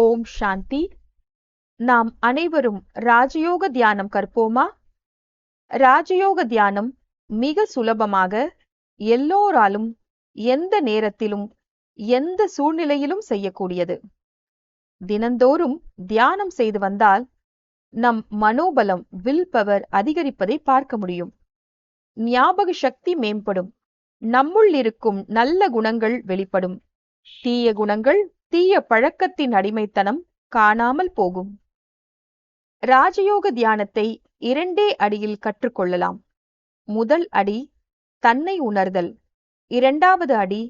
ஓம் சாந்தி. நாம் அனைவரும் ராஜயோக தியானம் கற்போமா? ராஜயோக தியானம் மிக சுலபமாக எல்லோராலும் எந்த நேரத்திலும் எந்த சூழ்நிலையிலும் செய்யக்கூடியது. தினந்தோறும் தியானம் செய்து வந்தால் நம் மனோபலம் வில் பவர் அதிகரிப்பதை பார்க்க முடியும். ஞாபக சக்தி மேம்படும். நம்முள் இருக்கும் நல்ல குணங்கள் வெளிப்படும். தீய குணங்கள் தீய பழக்கத்தின் அடிமைத்தனம் காணாமல் போகும். ராஜயோக தியானத்தை இரண்டே அடியில் கற்றுக்கொள்ளலாம். முதல் அடி தன்னை உணர்தல். இரண்டாவது அடி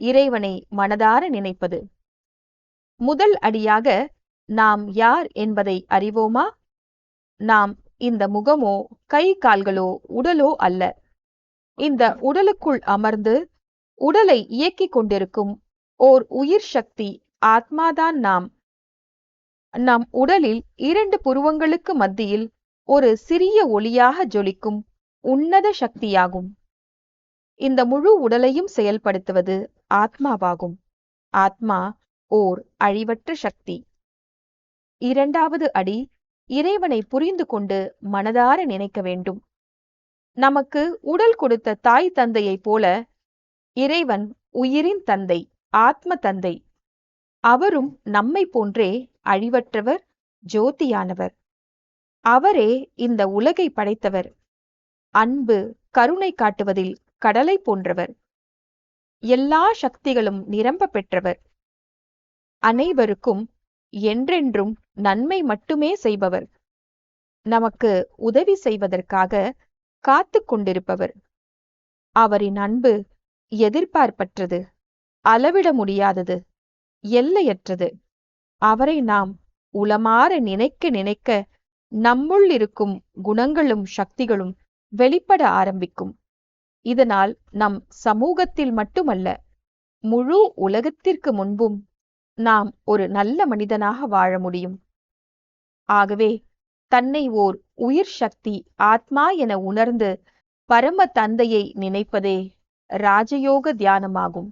இறைவனை மனதார நினைப்பது. முதல் அடியாக நாம் யார் என்பதை அறிவோமா? நாம் இந்த முகமோ கை கால்களோ உடலோ அல்ல. இந்த உடலுக்குள் அமர்ந்து உடலை இயக்கிக் கொண்டிருக்கும் ஓர் உயிர் சக்தி ஆத்மாதான் நாம். நம் உடலில் இரண்டு புருவங்களுக்கு மத்தியில் ஒரு சிறிய ஒளியாக ஜொலிக்கும் உன்னத சக்தியாகும். இந்த முழு உடலையும் செயல்படுத்துவது ஆத்மாவாகும். ஆத்மா ஓர் அழிவற்ற சக்தி. இரண்டாவது அடி இறைவனை புரிந்து கொண்டு மனதார நினைக்க வேண்டும். நமக்கு உடல் கொடுத்த தாய் தந்தையைப் போல இறைவன் உயிரின் தந்தை. ஆத்ம தந்தை அவரும் நம்மை போன்றே அழிவற்றவர் ஜோதியானவர். அவரே இந்த உலகை படைத்தவர். அன்பு கருணை காட்டுவதில் கடலை போன்றவர். எல்லா சக்திகளும் நிரம்ப பெற்றவர். அனைவருக்கும் என்றென்றும் நன்மை மட்டுமே செய்பவர். நமக்கு உதவி செய்வதற்காக காத்து கொண்டிருப்பவர். அவரின் அன்பு எதிர்பார்ப்பற்றது. அளவிட முடியாதது எல்லையற்றது. அவரை நாம் உளமாற நினைக்க நினைக்க நம்முள் இருக்கும் குணங்களும் சக்திகளும் வெளிப்பட ஆரம்பிக்கும். இதனால் நம் சமூகத்தில் மட்டுமல்ல முழு உலகத்திற்கு முன்பும் நாம் ஒரு நல்ல மனிதனாக வாழ முடியும். ஆகவே தன்னை ஓர் உயிர் சக்தி ஆத்மா என உணர்ந்து பரம தந்தையை நினைப்பதே ராஜயோக தியானமாகும்.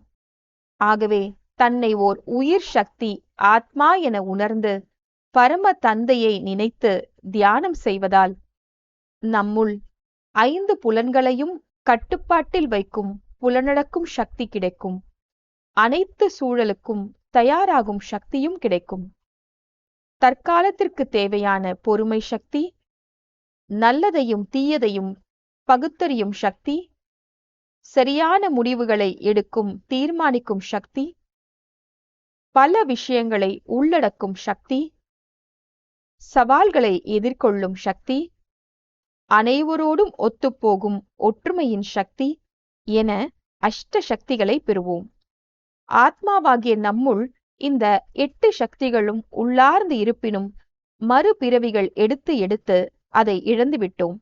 ஆகவே தன்னை ஓர் உயிர் சக்தி ஆத்மா என உணர்ந்து பரம தந்தையை நினைத்து தியானம் செய்வதால் நம்முள் ஐந்து புலன்களையும் கட்டுப்பாட்டில் வைக்கும் புலனடக்கும் சக்தி கிடைக்கும். அனைத்து சூழலுக்கும் தயாராகும் சக்தியும் கிடைக்கும். தற்காலத்திற்கு தேவையான பொறுமை சக்தி நல்லதையும் தீயதையும் பகுத்தறியும் சக்தி சரியான முடிவுகளை எடுக்கும் தீர்மானிக்கும் சக்தி பல விஷயங்களை உள்ளடக்கும் சக்தி சவால்களை எதிர்கொள்ளும் சக்தி அனைவரோடும் ஒத்துப்போகும் ஒற்றுமையின் சக்தி என அஷ்ட சக்திகளை பெறுவோம். ஆத்மாவாகிய நம்முள் இந்த எட்டு சக்திகளும் உள்ளார்ந்து இருப்பினும் மறுபிறவிகள் எடுத்து எடுத்து அதை இழந்துவிட்டோம்.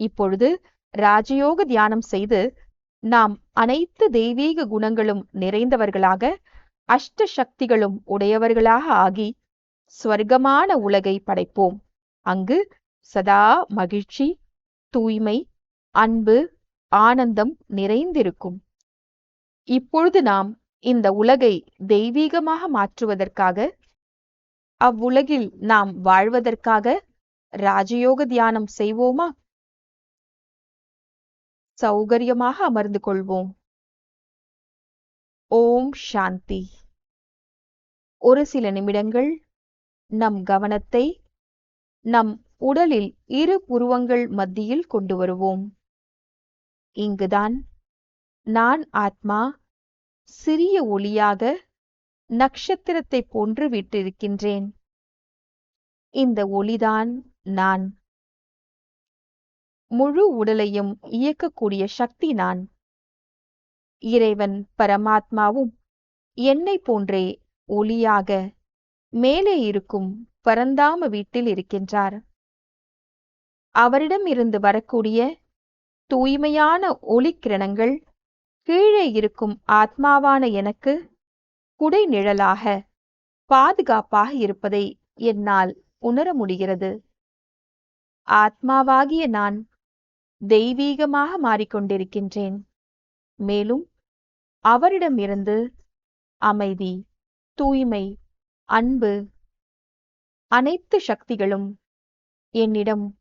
இப்பொழுது ராஜயோக தியானம் செய்து நாம் அனைத்து தெய்வீக குணங்களும் நிறைந்தவர்களாக அஷ்ட சக்திகளும் உடையவர்களாக ஆகி ஸ்வர்க்கமான உலகை படைப்போம். அங்கு சதா மகிழ்ச்சி தூய்மை அன்பு ஆனந்தம் நிறைந்திருக்கும். இப்பொழுது நாம் இந்த உலகை தெய்வீகமாக மாற்றுவதற்காக அவ்வுலகில் நாம் வாழ்வதற்காக ராஜயோக தியானம் செய்வோமா? சௌகரியமாக அமர்ந்து கொள்வோம். ஓம் சாந்தி. ஒரு சில நிமிடங்கள் நம் கவனத்தை நம் உடலில் இரு புருவங்கள் மத்தியில் கொண்டு வருவோம். இங்குதான் நான் ஆத்மா சிறிய ஒளியாக நட்சத்திரத்தை போன்று விட்டிருக்கின்றேன். இந்த ஒளிதான் நான். முழு உடலையும் இயக்கக்கூடிய சக்தி நான். இறைவன் பரமாத்மாவும் என்னை போன்றே ஒளியாக மேலே இருக்கும் பரந்தாம வீட்டில் இருக்கின்றார். அவரிடம் இருந்து வரக்கூடிய தூய்மையான ஒளிக்கிரணங்கள் கீழே இருக்கும் ஆத்மாவான எனக்கு குடை நிழலாக பாதுகாப்பாக இருப்பதை என்னால் உணர முடிகிறது. ஆத்மாவாகிய நான் தெய்வீகமாக மாறிக்கொண்டிருக்கின்றேன். மேலும் அவரிடமிருந்து அமைதி தூய்மை அன்பு அனைத்து சக்திகளும் என்னிடம்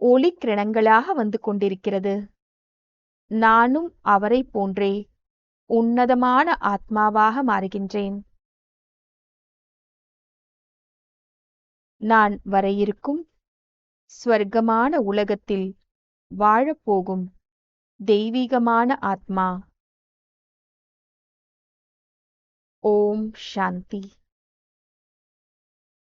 ஒளிக்கிரணங்களாக வந்து கொண்டிருக்கிறது. நானும் அவரைப் போன்றே உன்னதமான ஆத்மாவாக மாறுகின்றேன். நான் வர இருக்கும் ஸ்வர்க்கமான உலகத்தில் வாழப்போகும். தெய்வீகமான ஆத்மா. ஓம் சாந்தி.